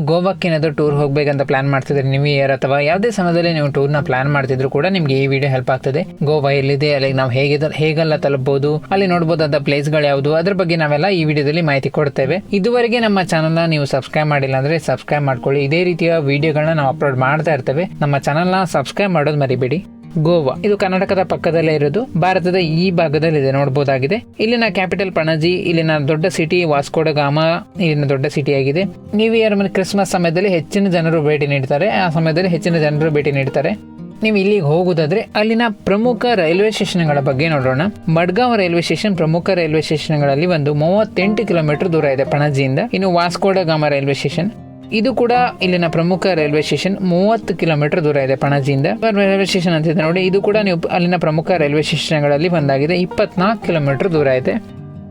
ನೀವು ಗೋವಾಕ್ಕೆ ಏನಾದರೂ ಟೂರ್ ಹೋಗಬೇಕಂತ ಪ್ಲಾನ್ ಮಾಡ್ತಿದ್ರೆ ನ್ಯೂ ಇಯರ್ ಅಥವಾ ಯಾವುದೇ ಸಮಯದಲ್ಲಿ ನೀವು ಟೂರ್ನ ಪ್ಲಾನ್ ಮಾಡ್ತಿದ್ರು ಕೂಡ ನಿಮಗೆ ಈ ವಿಡಿಯೋ ಹೆಲ್ಪ್ ಆಗ್ತದೆ. ಗೋವಾ ಎಲ್ಲಿದೆ? ಅಲ್ಲಿ ನಾವು ಹೇಗೆ ಹೇಗೆಲ್ಲ ತಲುಪಬಹುದು ಅಲ್ಲಿ ನೋಡಬಹುದಾದ ಪ್ಲೇಸ್ಗಳು ಯಾವುದು? ಅದ್ರ ಬಗ್ಗೆ ನಾವೆಲ್ಲ ಈ ವಿಡಿಯೋದಲ್ಲಿ ಮಾಹಿತಿ ಕೊಡ್ತೇವೆ. ಇದುವರೆಗೆ ನಮ್ಮ ಚಾನಲ್ನ ನೀವು ಸಬ್ಸ್ಕ್ರೈಬ್ ಮಾಡಿಲ್ಲ ಅಂದ್ರೆ ಸಬ್ಸ್ಕ್ರೈಬ್ ಮಾಡ್ಕೊಳ್ಳಿ. ಇದೇ ರೀತಿಯ ವಿಡಿಯೋಗಳನ್ನ ನಾವು ಅಪ್ಲೋಡ್ ಮಾಡ್ತಾ ಇರ್ತೇವೆ. ನಮ್ಮ ಚಾನಲ್ನ ಸಬ್ಸ್ಕ್ರೈಬ್ ಮಾಡೋದು ಮರಿಬೇಡಿ. ಗೋವಾ. ಇದು ಕರ್ನಾಟಕದ ಪಕ್ಕದಲ್ಲೇ ಇರೋದು. ಭಾರತದ ಈ ಭಾಗದಲ್ಲಿದೆ ನೋಡಬಹುದಾಗಿದೆ ಇಲ್ಲಿನ ಕ್ಯಾಪಿಟಲ್ ಪಣಜಿ, ಇಲ್ಲಿನ ದೊಡ್ಡ ಸಿಟಿ ವಾಸ್ಕೋಡ ಗಾಮ, ಇಲ್ಲಿನ ದೊಡ್ಡ ಸಿಟಿ ಆಗಿದೆ. ನ್ಯೂ ಇಯರ್ ಮತ್ತು ಕ್ರಿಸ್ಮಸ್ ಸಮಯದಲ್ಲಿ ಹೆಚ್ಚಿನ ಜನರು ಭೇಟಿ ನೀಡ್ತಾರೆ. ಆ ಸಮಯದಲ್ಲಿ ಹೆಚ್ಚಿನ ಜನರು ಭೇಟಿ ನೀಡ್ತಾರೆ. ನೀವು ಇಲ್ಲಿಗೆ ಹೋಗುದಾದ್ರೆ ಅಲ್ಲಿನ ಪ್ರಮುಖ ರೈಲ್ವೆ ಸ್ಟೇಷನ್ಗಳ ಬಗ್ಗೆ ನೋಡೋಣ. ಮಡ್ಗಾಂವ್ ರೈಲ್ವೆ ಸ್ಟೇಷನ್ ಪ್ರಮುಖ ರೈಲ್ವೆ ಸ್ಟೇಷನ್ಗಳಲ್ಲಿ ಒಂದು, ಮೂವತ್ತೆಂಟು ಕಿಲೋಮೀಟರ್ ದೂರ ಇದೆ ಪಣಜಿಯಿಂದ. ಇನ್ನು ವಾಸ್ಕೋಡ ಗಾಮ ರೈಲ್ವೆ ಸ್ಟೇಷನ್. ಇದು ಕೂಡ ಇಲ್ಲಿನ ಪ್ರಮುಖ ರೈಲ್ವೆ ಸ್ಟೇಷನ್ ಮೂವತ್ತು ಕಿಲೋಮೀಟರ್ ದೂರ ಇದೆ ಪಣಜಿಯಿಂದ. ರೈಲ್ವೆ ಸ್ಟೇಷನ್ ಅಂತಿದೆ ನೋಡಿ, ಇದು ಕೂಡ ನೀವು ಅಲ್ಲಿನ ಪ್ರಮುಖ ರೈಲ್ವೆ ಸ್ಟೇಷನ್ಗಳಲ್ಲಿ ಒಂದಾಗಿದೆ. ಇಪ್ಪತ್ನಾಲ್ಕು ಕಿಲೋಮೀಟರ್ ದೂರ ಇದೆ.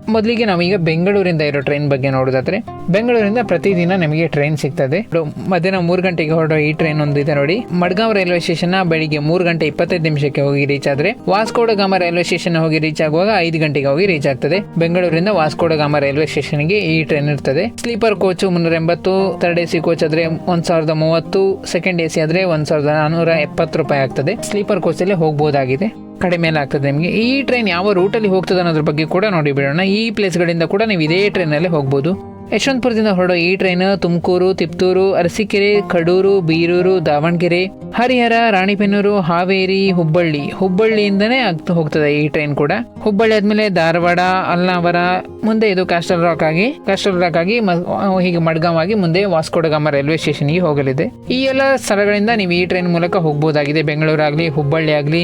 ಮೊದಲಿಗೆ ನಾವೀಗ ಬೆಂಗಳೂರಿಂದ ಇರೋ ಟ್ರೈನ್ ಬಗ್ಗೆ ನೋಡೋದಾದ್ರೆ, ಬೆಂಗಳೂರಿಂದ ಪ್ರತಿದಿನ ನಮಗೆ ಟ್ರೈನ್ ಸಿಗ್ತದೆ. ಮಧ್ಯಾಹ್ನ ಮೂರು ಗಂಟೆಗೆ ಹೊರಡೋ ಈ ಟ್ರೈನ್ ಒಂದು ಇದೆ ನೋಡಿ. ಮಡ್ಗಾಂವ್ ರೈಲ್ವೆ ಸ್ಟೇಷನ್ ಬೆಳಿಗ್ಗೆ ಮೂರು ಗಂಟೆ ಇಪ್ಪತ್ತೈದು ನಿಮಿಷಕ್ಕೆ ಹೋಗಿ ರೀಚ್ ಆದ್ರೆ, Vasco da Gama railway station ಹೋಗಿ ರೀಚ್ ಆಗುವಾಗ ಐದು ಗಂಟೆಗೆ ಹೋಗಿ ರೀಚ್ ಆಗ್ತದೆ. ಬೆಂಗಳೂರಿಂದ ವಾಸ್ಕೋಡ ಗಾಮ ರೈಲ್ವೆ ಸ್ಟೇಷನ್ಗೆ ಈ ಟ್ರೈನ್ ಇರ್ತದೆ. ಸ್ಲೀಪರ್ ಕೋಚ್ ಮುನ್ನೂರ ಎಂಬತ್ತು ಥರ್ಡ್ ಎ ಸಿ ಕೋಚ್ ಆದ್ರೆ ಒಂದ್ ಸಾವಿರದ ಮೂವತ್ತು ಸೆಕೆಂಡ್ ಎ ಸಿ ಆದ್ರೆ ಒಂದ್ ಸಾವಿರದ ನಾನೂರ ಎಪ್ಪತ್ತು ರೂಪಾಯಿ ಆಗ್ತದೆ. ಸ್ಲೀಪರ್ ಕೋಚ್ ಅಲ್ಲಿ ಹೋಗಬಹುದಾಗಿದೆ ಕಡಿಮೆ ಆಗ್ತದೆ ನಿಮಗೆ. ಈ ಟ್ರೈನ್ ಯಾವ ರೂಟಲ್ಲಿ ಹೋಗ್ತದೆ ಅನ್ನೋದ್ರ ಬಗ್ಗೆ ಕೂಡ ನೋಡಿ ಬಿಡೋಣ. ಈ ಪ್ಲೇಸ್ಗಳಿಂದ ಕೂಡ ನೀವು ಇದೇ ಟ್ರೈನಲ್ಲೇ ಹೋಗ್ಬೋದು. ಯಶವಂತಪುರದಿಂದ ಹೊರಡೋ ಈ ಟ್ರೈನ್ ತುಮಕೂರು, ತಿಪ್ತೂರು, ಅರಸೀಕೆರೆ, ಕಡೂರು, ಬೀರೂರು, ದಾವಣಗೆರೆ, ಹರಿಹರ, ರಾಣಿಬೆನ್ನೂರು, ಹಾವೇರಿ, ಹುಬ್ಬಳ್ಳಿ. ಹುಬ್ಬಳ್ಳಿಯಿಂದನೇ ಆಗ್ತಾ ಹೋಗ್ತದೆ ಈ ಟ್ರೈನ್ ಕೂಡ. ಹುಬ್ಬಳ್ಳಿ ಆದ್ಮೇಲೆ ಧಾರವಾಡ, ಅಲ್ನಾವರ, ಮುಂದೆ ಇದು ಕಾಸ್ಟಲ್ ರಾಕ್ ಆಗಿ ಕಾಸ್ಟಲ್ ರಾಕ್ ಆಗಿ ಹೀಗೆ ಮಡ್ಗಾಂವ್ ಮುಂದೆ ವಾಸ್ಕೋಡಗಾಮ ರೈಲ್ವೆ ಸ್ಟೇಷನ್ಗೆ ಹೋಗಲಿದೆ. ಈ ಎಲ್ಲ ಸ್ಥಳಗಳಿಂದ ನೀವು ಈ ಟ್ರೈನ್ ಮೂಲಕ ಹೋಗ್ಬೋದಾಗಿದೆ. ಬೆಂಗಳೂರಾಗ್ಲಿ, ಹುಬ್ಬಳ್ಳಿ ಆಗಲಿ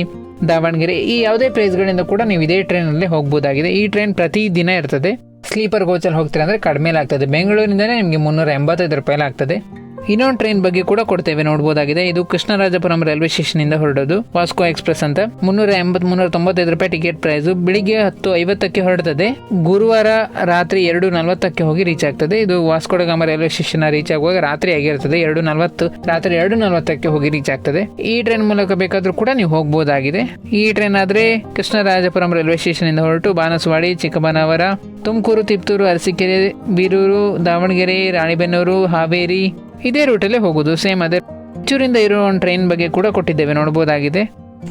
ದಾವಣಗೆರೆ, ಈ ಯಾವುದೇ ಪ್ಲೇಸ್ಗಳಿಂದ ಕೂಡ ನೀವು ಇದೇ ಟ್ರೈನಲ್ಲಿ ಹೋಗ್ಬೋದಾಗಿದೆ. ಈ ಟ್ರೈನ್ ಪ್ರತಿ ದಿನ ಇರ್ತದೆ. ಸ್ಲೀಪರ್ ಕೋಚಲ್ಲಿ ಹೋಗ್ತೀರಾ ಅಂದರೆ ಕಡಿಮೆ ಆಗ್ತದೆ. ಬೆಂಗಳೂರಿಂದನೇ ನಿಮಗೆ ಮುನ್ನೂರ ಎಂಬತ್ತೈದು ರೂಪಾಯಿ ಆಗ್ತದೆ. ಇನ್ನೊಂದು ಟ್ರೈನ್ ಬಗ್ಗೆ ಕೂಡ ಕೊಡ್ತೇವೆ ನೋಡಬಹುದಾಗಿದೆ ಇದು ಕೃಷ್ಣರಾಜಪುರಂ ರೈಲ್ವೆ ಸ್ಟೇಷನ್ ಇಂದ ಹೊರಡೋದು. ವಾಸ್ಕೋ ಎಕ್ಸ್ಪ್ರೆಸ್ ಅಂತ. ಮುನ್ನೂರ ಎಂಬತ್ ಮುನ್ನೂರ ತೊಂಬತ್ತೈದು ರೂಪಾಯಿ ಟಿಕೆಟ್ ಪ್ರೈಸ್ ಬೆಳಿಗ್ಗೆ ಹತ್ತು ಐವತ್ತಕ್ಕೆ ಹೊರಡ್ತದೆ. ಗುರುವಾರ ರಾತ್ರಿ ಎರಡು ನಲವತ್ತಕ್ಕೆ ಹೋಗಿ ರೀಚ್ ಆಗ್ತದೆ. ಇದು ವಾಸ್ಕೋಡಗಾಮ ರೈಲ್ವೆ ಸ್ಟೇಷನ್ ರೀಚ್ ಆಗುವಾಗ ರಾತ್ರಿ ಆಗಿರ್ತದೆ. ಎರಡು ನಲವತ್ತು, ರಾತ್ರಿ ಎರಡು ನಲವತ್ತಕ್ಕೆ ಹೋಗಿ ರೀಚ್ ಆಗ್ತದೆ. ಈ ಟ್ರೈನ್ ಮೂಲಕ ಬೇಕಾದ್ರೂ ಕೂಡ ನೀವು ಹೋಗಬಹುದಾಗಿದೆ ಈ ಟ್ರೈನ್ ಆದ್ರೆ ಕೃಷ್ಣರಾಜಪುರಂ ರೈಲ್ವೆ ಸ್ಟೇಷನ್ ಇಂದ ಹೊರಟು ಬಾನಸವಾಡಿ, ಚಿಕ್ಕಬನಾವರ, ತುಮಕೂರು, ತಿಪ್ತೂರು, ಅರಸೀಕೆರೆ, ಬೀರೂರು, ದಾವಣಗೆರೆ, ರಾಣಿಬೆನ್ನೂರು, ಹಾವೇರಿ ಇದೇ ರೂಟಲ್ಲೇ ಹೋಗೋದು. ಸೇಮ್ ಅದೇ. ರಾಯಚೂರಿಂದ ಇರೋ ಒಂದು ಟ್ರೈನ್ ಬಗ್ಗೆ ಕೂಡ ಕೊಟ್ಟಿದ್ದೇವೆ, ನೋಡ್ಬೋದಾಗಿದೆ.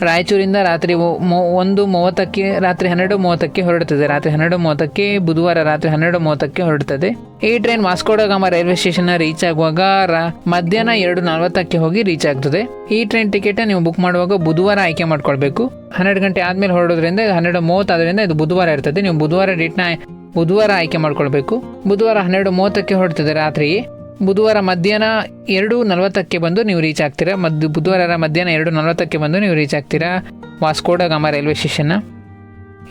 ರಾಯಚೂರಿಂದ ರಾತ್ರಿ ಒಂದು ಮೂವತ್ತಕ್ಕೆ, ರಾತ್ರಿ ಹನ್ನೆರಡು ಮೂವತ್ತಕ್ಕೆ ಹೊರಡುತ್ತದೆ ರಾತ್ರಿ ಹನ್ನೆರಡು ಮೂವತ್ತಕ್ಕೆ, ಬುಧವಾರ ರಾತ್ರಿ ಹನ್ನೆರಡು ಮೂವತ್ತಕ್ಕೆ ಹೊರಡುತ್ತದೆ ಈ train Vasco da Gama railway station reach ಆಗುವಾಗ ಮಧ್ಯಾಹ್ನ ಎರಡು ನಲವತ್ತಕ್ಕೆ ಹೋಗಿ ರೀಚ್ ಆಗ್ತದೆ. ಈ ಟ್ರೈನ್ ಟಿಕೆಟ್ ನೀವು ಬುಕ್ ಮಾಡುವಾಗ ಬುಧವಾರ ಆಯ್ಕೆ ಮಾಡ್ಕೊಳ್ಬೇಕು. ಹನ್ನೆರಡು ಗಂಟೆ ಆದ್ಮೇಲೆ ಹೊರಡೋದ್ರಿಂದ ಹನ್ನೆರಡು ಮೂವತ್ತಾದ್ರಿಂದ ಇದು ಬುಧವಾರ ಇರ್ತದೆ. ನೀವು ಬುಧವಾರ ಡೇಟ್ನ ಬುಧವಾರ ಆಯ್ಕೆ ಮಾಡ್ಕೊಳ್ಬೇಕು. ಬುಧವಾರ ಹನ್ನೆರಡು ಮೂವತ್ತಕ್ಕೆ ಹೊರಡ್ತದೆ ರಾತ್ರಿ ಬುಧವಾರ ಮಧ್ಯಾಹ್ನ ಎರಡು ನಲವತ್ತಕ್ಕೆ ಬಂದು ನೀವು ರೀಚ್ ಆಗ್ತೀರಾ? ಮದ್ದು ಬುಧವಾರ ಮಧ್ಯಾಹ್ನ ಎರಡು ನಲವತ್ತಕ್ಕೆ ಬಂದು ನೀವು ರೀಚ್ ಆಗ್ತೀರಾ? ವಾಸ್ಕೋಡ ಗಾಮ ರೈಲ್ವೆ ಸ್ಟೇಷನ್ನ?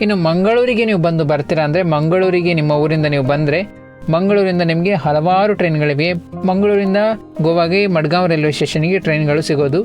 ಇನ್ನು ಮಂಗಳೂರಿಗೆ ನೀವು ಬಂದು ಬರ್ತೀರಾ ಅಂದರೆ, ಮಂಗಳೂರಿಗೆ ನಿಮ್ಮ ಊರಿಂದ ನೀವು ಬಂದರೆ ಮಂಗಳೂರಿಂದ ನಿಮಗೆ ಹಲವಾರು ಟ್ರೈನ್ಗಳಿವೆ. ಮಂಗಳೂರಿಂದ ಗೋವಾಗೆ ಮಡ್ಗಾಂವ್ ರೈಲ್ವೆ ಸ್ಟೇಷನ್ಗೆ ಟ್ರೈನ್ಗಳು ಸಿಗೋದು.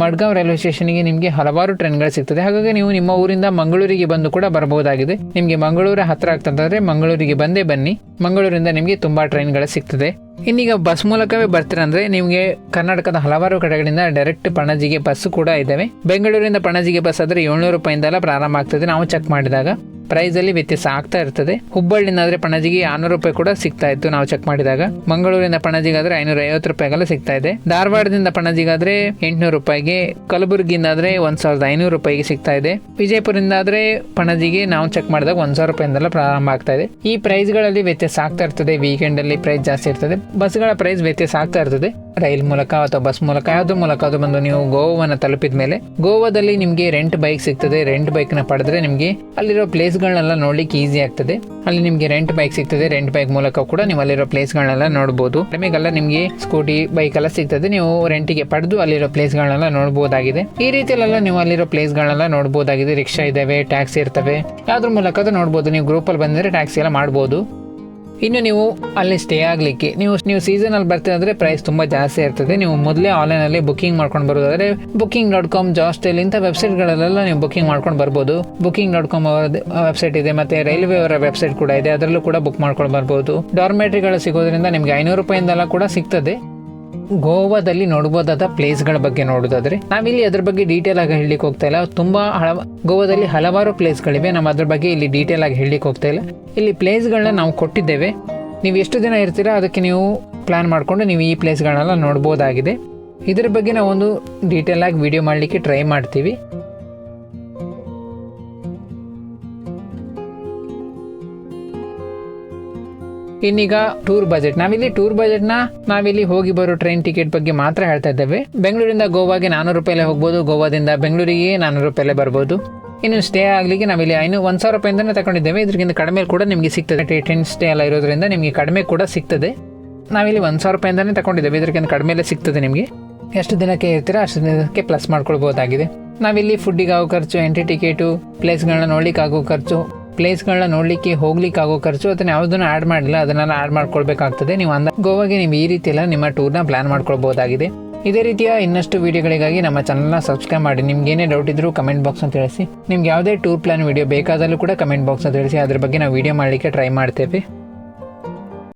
ಮಡ್ಗಾಂವ್ ರೈಲ್ವೆ ಸ್ಟೇಷನ್ಗೆ ನಿಮಗೆ ಹಲವಾರು ಟ್ರೈನ್ಗಳು ಸಿಗ್ತದೆ. ಹಾಗಾಗಿ ನೀವು ನಿಮ್ಮ ಊರಿಂದ ಮಂಗಳೂರಿಗೆ ಬಂದು ಕೂಡ ಬರಬಹುದಾಗಿದೆ ನಿಮಗೆ ಮಂಗಳೂರ ಹತ್ರ ಆಗ್ತಂತಂದ್ರೆ ಮಂಗಳೂರಿಗೆ ಬಂದೇ ಬನ್ನಿ. ಮಂಗಳೂರಿಂದ ನಿಮಗೆ ತುಂಬಾ ಟ್ರೈನ್ಗಳು ಸಿಗ್ತದೆ. ಇನ್ನೀಗ ಬಸ್ ಮೂಲಕವೇ ಬರ್ತೀರಂದ್ರೆ ನಿಮಗೆ ಕರ್ನಾಟಕದ ಹಲವಾರು ಕಡೆಗಳಿಂದ ಡೈರೆಕ್ಟ್ ಪಣಜಿಗೆ ಬಸ್ ಕೂಡ ಇದ್ದಾವೆ ಬೆಂಗಳೂರಿಂದ ಪಣಜಿಗೆ ಬಸ್ ಆದರೆ ಏಳ್ನೂರು ರೂಪಾಯಿಂದೆಲ್ಲ ಪ್ರಾರಂಭ ಆಗ್ತದೆ. ನಾವು ಚೆಕ್ ಮಾಡಿದಾಗ. ಪ್ರೈಸ್ ಅಲ್ಲಿ ವ್ಯತ್ಯಾಸ ಆಗ್ತಾ ಇರ್ತದೆ. ಹುಬ್ಬಳ್ಳಿನಾದ್ರೆ ಪಣಜಿಗೆ ಆರ್ನೂರು ರೂಪಾಯಿ ಕೂಡ ಸಿಗ್ತಾ ಇತ್ತು ನಾವು ಚೆಕ್ ಮಾಡಿದಾಗ. ಮಂಗಳೂರಿಂದ ಪಣಜಿಗಾದ್ರೆ ಐನೂರ ಐವತ್ತು ರೂಪಾಯಿಗೆಲ್ಲ ಸಿಗ್ತಾ ಇದೆ. ಧಾರವಾಡದಿಂದ ಪಣಜಿಗಾದ್ರೆ ಎಂಟುನೂರು ರೂಪಾಯಿಗೆ ಕಲಬುರ್ಗಿಯಿಂದ ಆದ್ರೆ ಒಂದ್ ಸಾವಿರದ ಐನೂರು ರೂಪಾಯಿಗೆ ಸಿಗ್ತಾ ಇದೆ. ವಿಜಯಪುರದಿಂದ ಆದ್ರೆ ಪಣಜಿಗೆ ನಾವು ಚೆಕ್ ಮಾಡಿದಾಗ ಒಂದ್ ಸಾವಿರ ರೂಪಾಯಿಂದೆಲ್ಲ ಪ್ರಾರಂಭ ಆಗ್ತಾ ಇದೆ. ಈ ಪ್ರೈಸ್ಗಳಲ್ಲಿ ವ್ಯತ್ಯಾಸ ಆಗ್ತಾ ಇರ್ತದೆ. ವೀಕೆಂಡ್ ಅಲ್ಲಿ ಪ್ರೈಸ್ ಜಾಸ್ತಿ ಇರ್ತದೆ. ಬಸ್ಗಳ ಪ್ರೈಸ್ ವ್ಯತ್ಯಾಸ ಆಗ್ತಾ ಇರ್ತದೆ. ರೈಲ್ ಮೂಲಕ ಅಥವಾ ಬಸ್ ಮೂಲಕ ಯಾವುದ್ರ ಮೂಲಕ ಅದು ಬಂದು ನೀವು ಗೋವಾವನ್ನು ತಲುಪಿದ ಮೇಲೆ ಗೋವಾದಲ್ಲಿ ನಿಮಗೆ ರೆಂಟ್ ಬೈಕ್ ಸಿಗ್ತದೆ. ರೆಂಟ್ ಬೈಕ್ನ ಪಡೆದ್ರೆ ನಿಮಗೆ ಅಲ್ಲಿರೋ ಪ್ಲೇಸ್ಗಳನ್ನೆಲ್ಲ ನೋಡ್ಲಿಕ್ಕೆ ಈಸಿ ಆಗ್ತದೆ. ಅಲ್ಲಿ ನಿಮಗೆ ರೆಂಟ್ ಬೈಕ್ ಸಿಗ್ತದೆ. ರೆಂಟ್ ಬೈಕ್ ಮೂಲಕ ಕೂಡ ನೀವು ಅಲ್ಲಿರೋ ಪ್ಲೇಸ್ಗಳನ್ನೆಲ್ಲ ನೋಡ್ಬೋದು. ಕಡಿಮೆಗೆಲ್ಲ ನಿಮಗೆ ಸ್ಕೂಟಿ ಬೈಕ್ ಎಲ್ಲ ಸಿಗ್ತದೆ. ನೀವು ರೆಂಟಿಗೆ ಪಡೆದು ಅಲ್ಲಿರೋ ಪ್ಲೇಸ್ಗಳನ್ನೆಲ್ಲ ನೋಡ್ಬೋದಾಗಿದೆ. ಈ ರೀತಿಯಲ್ಲೆಲ್ಲ ನೀವು ಅಲ್ಲಿರೋ ಪ್ಲೇಸ್ಗಳನ್ನೆಲ್ಲ ನೋಡ್ಬೋದಾಗಿದೆ. ರಿಕ್ಷಾ ಇದಾವೆ ಟ್ಯಾಕ್ಸಿ ಇರ್ತವೆ. ಯಾವ್ದ್ರ ಮೂಲಕ ನೋಡಬಹುದು ನೀವು ಗ್ರೂಪಲ್ಲಿ ಬಂದರೆ ಟ್ಯಾಕ್ಸಿ ಎಲ್ಲ ಮಾಡ್ಬೋದು. ಇನ್ನು ನೀವು ಅಲ್ಲಿ ಸ್ಟೇ ಆಗಲಿಕ್ಕೆ, ನೀವು ನೀವು ಸೀಸನಲ್ಲಿ ಬರ್ತೀರ ಅಂದ್ರೆ ಪ್ರೈಸ್ ತುಂಬ ಜಾಸ್ತಿ ಇರ್ತದೆ. ನೀವು ಮೊದಲೇ ಆನ್ಲೈನಲ್ಲಿ ಬುಕಿಂಗ್ ಮಾಡ್ಕೊಂಡು ಬರೋದಾದ್ರೆ ಬುಕಿಂಗ್ ಡಾಟ್ ಕಾಮ್ ಜಾಸ್ಟೇಲ್ ಇಂಥ ವೆಬ್ಸೈಟ್ಗಳಲ್ಲೆಲ್ಲ ನೀವು ಬುಕಿಂಗ್ ಮಾಡ್ಕೊಂಡು ಬರ್ಬೋದು. ಬುಕಿಂಗ್ ಡಾಟ್ ಕಾಮ್ ವೆಬ್ಸೈಟ್ ಇದೆ, ಮತ್ತೆ ರೈಲ್ವೆ ಅವರ ವೆಬ್ಸೈಟ್ ಕೂಡ ಇದೆ. ಅದರಲ್ಲೂ ಕೂಡ ಬುಕ್ ಮಾಡ್ಕೊಂಡು ಬರ್ಬೋದು. ಡಾರ್ಮೆಟ್ರಿಗಳು ಸಿಗೋದ್ರಿಂದ ನಿಮಗೆ ಐನೂರು ರೂಪಾಯಿಂದೆಲ್ಲ ಕೂಡ ಸಿಗ್ತದೆ. ಗೋವಾದಲ್ಲಿ ನೋಡಬಹುದಾದ ಪ್ಲೇಸ್ಗಳ ಬಗ್ಗೆ ನೋಡೋದಾದ್ರೆ ನಾವಿಲ್ಲಿ ಅದ್ರ ಬಗ್ಗೆ ಡೀಟೇಲ್ ಆಗಿ ಹೇಳಲಿಕ್ಕೆ ಹೋಗ್ತಾ ಇಲ್ಲ. ತುಂಬಾ ಗೋವಾದಲ್ಲಿ ಹಲವಾರು ಪ್ಲೇಸ್ಗಳಿವೆ. ನಾವು ಅದ್ರ ಬಗ್ಗೆ ಇಲ್ಲಿ ಡೀಟೇಲ್ ಆಗಿ ಹೇಳಲಿಕ್ಕೆ ಹೋಗ್ತಾ ಇಲ್ಲ. ಇಲ್ಲಿ ಪ್ಲೇಸ್ಗಳನ್ನ ನಾವು ಕೊಟ್ಟಿದ್ದೇವೆ. ನೀವು ಎಷ್ಟು ದಿನ ಇರ್ತೀರಾ ಅದಕ್ಕೆ ನೀವು ಪ್ಲ್ಯಾನ್ ಮಾಡಿಕೊಂಡು ನೀವು ಈ ಪ್ಲೇಸ್ಗಳನ್ನೆಲ್ಲ ನೋಡ್ಬೋದಾಗಿದೆ. ಇದರ ಬಗ್ಗೆ ನಾವು ಒಂದು ಡೀಟೇಲ್ ಆಗಿ ವಿಡಿಯೋ ಮಾಡಲಿಕ್ಕೆ ಟ್ರೈ ಮಾಡ್ತೀವಿ. ಇನ್ನೀಗ ಟೂರ್ ಬಜೆಟ್. ನಾವಿಲ್ಲಿ ಟೂರ್ ಬಜೆಟ್ನ ನಾವಿಲ್ಲಿ ಹೋಗಿ ಬರೋ ಟ್ರೈನ್ ಟಿಕೆಟ್ ಬಗ್ಗೆ ಮಾತ್ರ ಹೇಳ್ತಾ ಇದ್ದೇವೆ. ಬೆಂಗಳೂರಿಂದ ಗೋವಾಗೆ ನಾನೂರು ರೂಪಾಯಿಲೆ ಹೋಗ್ಬೋದು. ಗೋವಾದಿಂದ ಬೆಂಗಳೂರಿಗೆ ನಾನೂರು ರೂಪಾಯಿಲೆ ಬರ್ಬೋದು. ಇನ್ನು ಸ್ಟೇ ಆಗಲಿಕ್ಕೆ ನಾವಿಲ್ಲಿ ಐನೂ ಒಂದು ಸಾವಿರ ರೂಪಾಯಿಂದನೇ ತಗೊಂಡಿದ್ದೇವೆ ಇದಕ್ಕಿಂತ ಕಡಿಮೆ ಕೂಡ ನಿಮಗೆ ಸಿಗ್ತದೆ. ಟೆಂಟ್ ಸ್ಟೇ ಎಲ್ಲ ಇರೋದ್ರಿಂದ ನಿಮಗೆ ಕಡಿಮೆ ಕೂಡ ಸಿಗ್ತದೆ. ನಾವಿಲ್ಲಿ ಒಂದು ಸಾವಿರ ರೂಪಾಯಿಂದನೇ ತಗೊಂಡಿದ್ದೇವೆ ಇದಕ್ಕಿಂತ ಕಡಿಮೆಲೆ ಸಿಗ್ತದೆ ನಿಮಗೆ. ಎಷ್ಟು ದಿನಕ್ಕೆ ಇರ್ತೀರಾ? ಅಷ್ಟು ದಿನಕ್ಕೆ ಪ್ಲಸ್ ಮಾಡ್ಕೊಳ್ಬೋದಾಗಿದೆ. ನಾವಿಲ್ಲಿ ಫುಡ್ಡಿಗೆ ಆಗೋ ಖರ್ಚು ಎಂಟ್ರಿ ಟಿಕೆಟು ಪ್ಲೇಸ್ಗಳನ್ನ ನೋಡ್ಲಿಕ್ಕೆ ಆಗೋ ಖರ್ಚು ಪ್ಲೇಸ್ಗಳನ್ನ ನೋಡ್ಲಿಕ್ಕೆ, ಹೋಗ್ಲಿಕ್ಕೆ ಆಗೋ ಖರ್ಚು ಅದನ್ನ ಯಾವುದನ್ನು ಆಡ್ ಮಾಡಿಲ್ಲ, ಅದನ್ನೆಲ್ಲ ಆಡ್ ಮಾಡ್ಕೊಳ್ಬೇಕಾಗ್ತದೆ. ನೀವು ಅಂದ, ಗೋವಾಗೆ ನೀವು ಈ ರೀತಿ ಎಲ್ಲ ನಿಮ್ಮ ಟೂರ್ನ ಪ್ಲಾನ್ ಮಾಡ್ಕೊಳ್ಬೋದಾಗಿದೆ ಇದೇ ರೀತಿಯ ಇನ್ನಷ್ಟು ವಿಡಿಯೋಗಳಿಗಾಗಿ ನಮ್ಮ ಚಾನಲ್ನ ಸಬ್ಸ್ಕ್ರೈಬ್ ಮಾಡಿ. ನಿಮ್ಗೆ ಏನೇ ಡೌಟ್ ಇದ್ರೂ ಕಮೆಂಟ್ ಬಾಕ್ಸ್ ಅಂತ ತಿಳಿಸಿ. ನಿಮ್ಗೆ ಯಾವುದೇ ಟೂರ್ ಪ್ಲಾನ್ ವಿಡಿಯೋ ಬೇಕಾದಲ್ಲೂ ಕೂಡ ಕಮೆಂಟ್ ಬಾಕ್ಸ್ ಅಂತ ತಿಳಿಸಿ. ಅದ್ರ ಬಗ್ಗೆ ನಾವು ವಿಡಿಯೋ ಮಾಡಲಿಕ್ಕೆ ಟ್ರೈ ಮಾಡ್ತೇವೆ.